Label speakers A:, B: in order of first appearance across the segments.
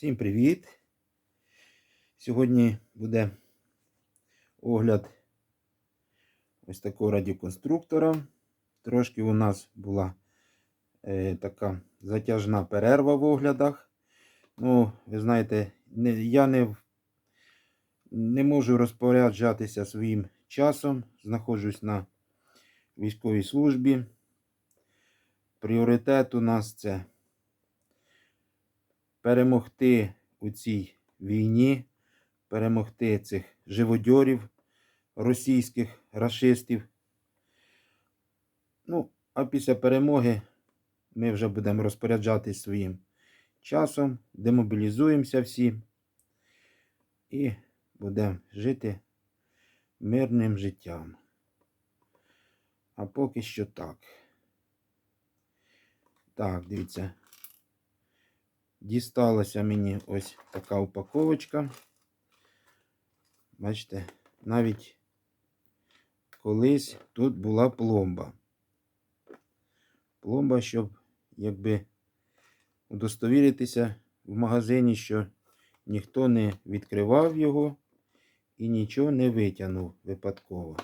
A: Всім привіт! Сьогодні буде огляд ось такого радіоконструктора. Трошки у нас була е, така затяжна перерва в оглядах. Ну, ви знаєте, не, я не, не можу розпоряджатися своїм часом. Знаходжусь на військовій службі. Пріоритет у нас це перемогти у цій війні, перемогти цих живодьорів, російських рашистів. Ну, а після перемоги ми вже будемо розпоряджатись своїм часом, демобілізуємося всі і будемо жити мирним життям. А поки що так. Так, дивіться. Дісталася мені ось така упаковочка. Бачите, навіть колись тут була пломба. Пломба, щоб якби удостовіритися в магазині, що ніхто не відкривав його і нічого не витягнув випадково.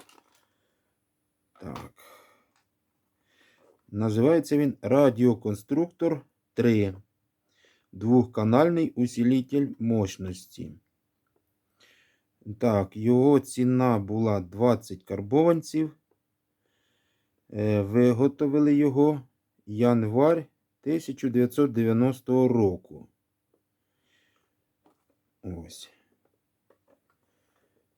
A: Так. Називається він Радіоконструктор 3 двухканальний усилитель мощності. Так, його ціна була 20 карбованців. Е, Виготовили його январь 1990 року. Ось.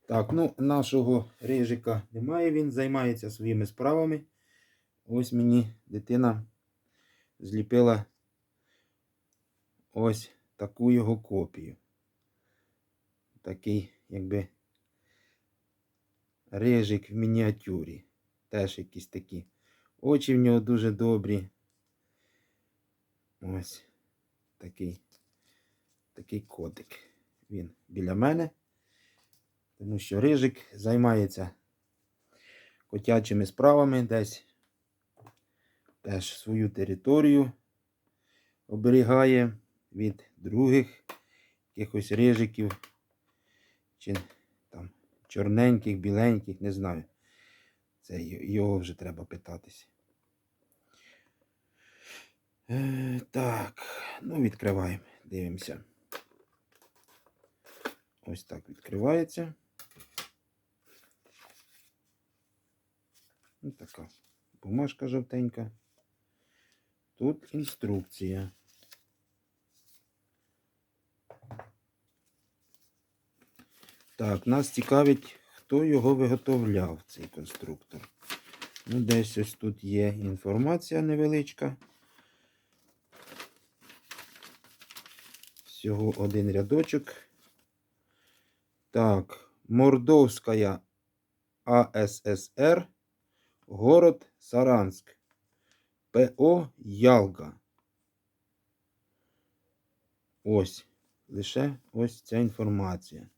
A: Так, ну, нашого рижика немає, він займається своїми справами. Ось мені дитина зліпила ось таку його копію. Такий, якби рижик в мініатюрі. Теж якісь такі. Очі в нього дуже добрі. Ось такий, такий котик. Він біля мене. Тому що рижик займається котячими справами десь теж свою територію оберігає від других якихось рижиків, чи там чорненьких, біленьких, не знаю. Це його вже треба питатися. Е, так, ну відкриваємо, дивимося. Ось так відкривається. Ось така бумажка жовтенька. Тут інструкція. Так, нас цікавить, хто його виготовляв, цей конструктор. Ну, десь ось тут є інформація невеличка. Всього один рядочок. Так, Мордовська АССР, город Саранск. ПО Ялга. Ось. Лише ось ця інформація.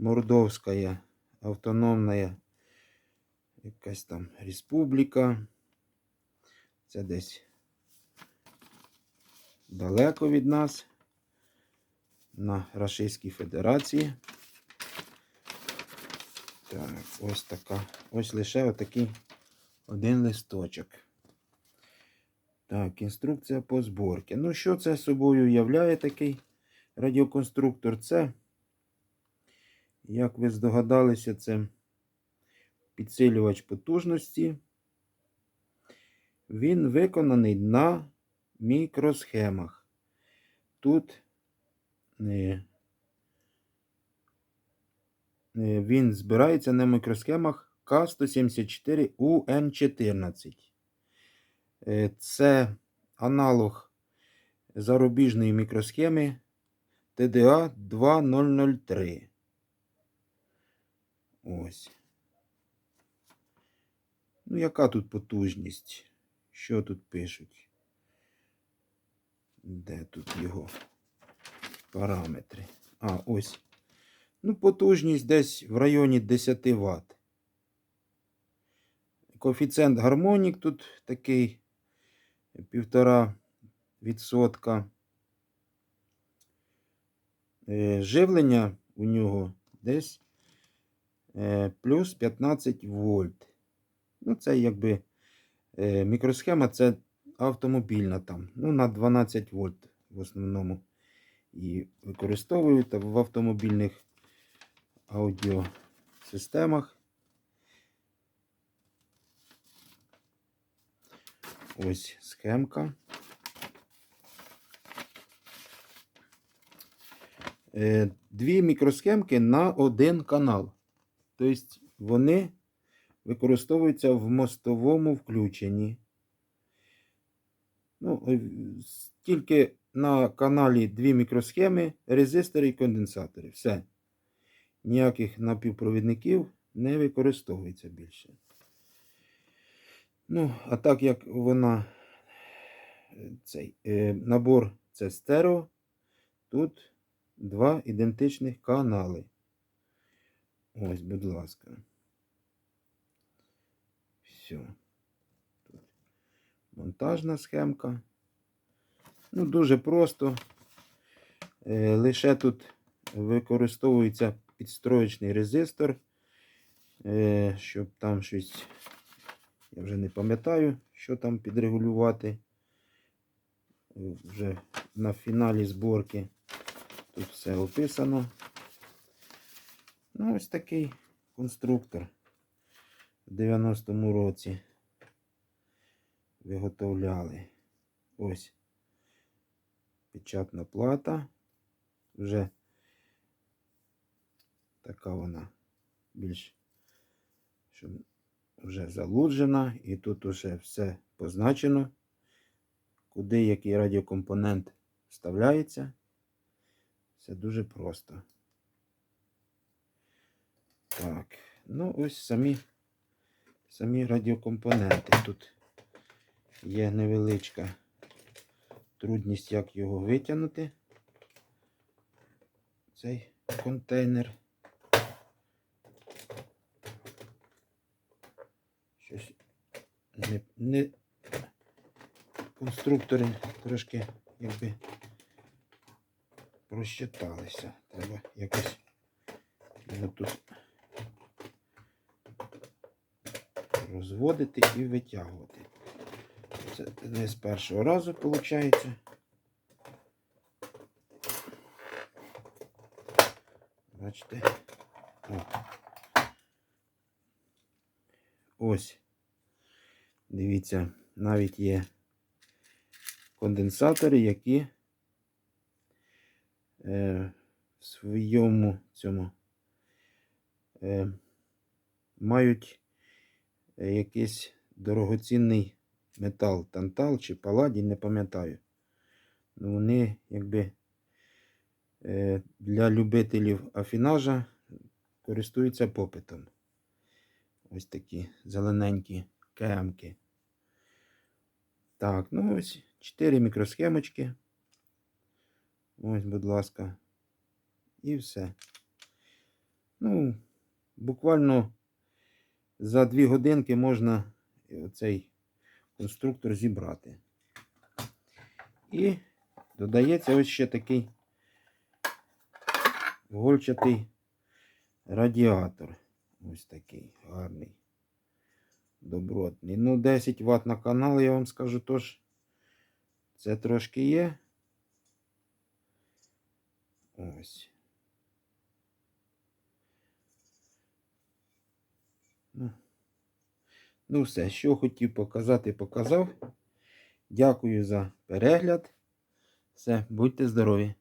A: Мордовська автономна якась там республіка. Це десь далеко від нас. На Рашистській Федерації. Так, ось така. Ось лише отакий один листочок. Так, інструкція по зборці. Ну, що це собою являє такий радіоконструктор? Це, як ви здогадалися, це підсилювач потужності. Він виконаний на мікросхемах. Тут е, е, він збирається на мікросхемах К174UN14. Е, Це аналог зарубіжної мікросхеми TDA 2003. Ось. Ну, яка тут потужність? Що тут пишуть? Де тут його параметри? А, ось. Ну, потужність десь в районі 10 Вт. Коефіцієнт гармонік тут такий півтора відсотка. е, живлення у нього десь плюс 15 вольт. Ну, це якби е, мікросхема це автомобільна там. Ну, на 12 вольт в основному. І використовують в автомобільних аудіосистемах. Ось схемка. Е, Дві мікросхемки на один канал. Тобто вони використовуються в мостовому включенні. Ну, е, тільки на каналі дві мікросхеми, резистори і конденсатори. Все. Ніяких напівпровідників не використовується більше. Ну, а так як вона е, цей е, набор це стерео, тут два ідентичних канали. Ось, будь ласка. Все. Тут монтажна схемка. Ну, дуже просто. Е, лише тут використовується підстроєчний резистор, е, щоб там щось, я вже не пам'ятаю, що там підрегулювати. Е, Вже на фіналі зборки тут все описано. Ну, ось такий конструктор в 90-му році виготовляли. Ось печатна плата. Вже така вона більш щоб вже залуджена. І тут уже все позначено, куди який радіокомпонент вставляється. Все дуже просто. Так, ну ось самі, самі радіокомпоненти. Тут є невеличка трудність, як його витягнути. Цей контейнер. Щось не, не конструктори трошки якби просчиталися. Треба якось його тут розводити і витягувати. Це не з першого разу виходить. Бачите? О. Ось. Дивіться, навіть є конденсатори, які е, в своєму цьому е, мають якийсь дорогоцінний метал, тантал чи паладій, не пам'ятаю. Ну, вони якби е, для любителів афінажа користуються попитом. Ось такі зелененькі кемки. Так, ну ось 4 мікросхемочки. Ось, будь ласка. І все. Ну, буквально за 2 годинки можна цей конструктор зібрати. І додається ось ще такий гольчатий радіатор. Ось такий гарний, добротний. Ну, 10 Вт на канал, я вам скажу, тож це трошки є. Ось. Ну все, що хотів показати, показав. Дякую за перегляд. Все, будьте здорові!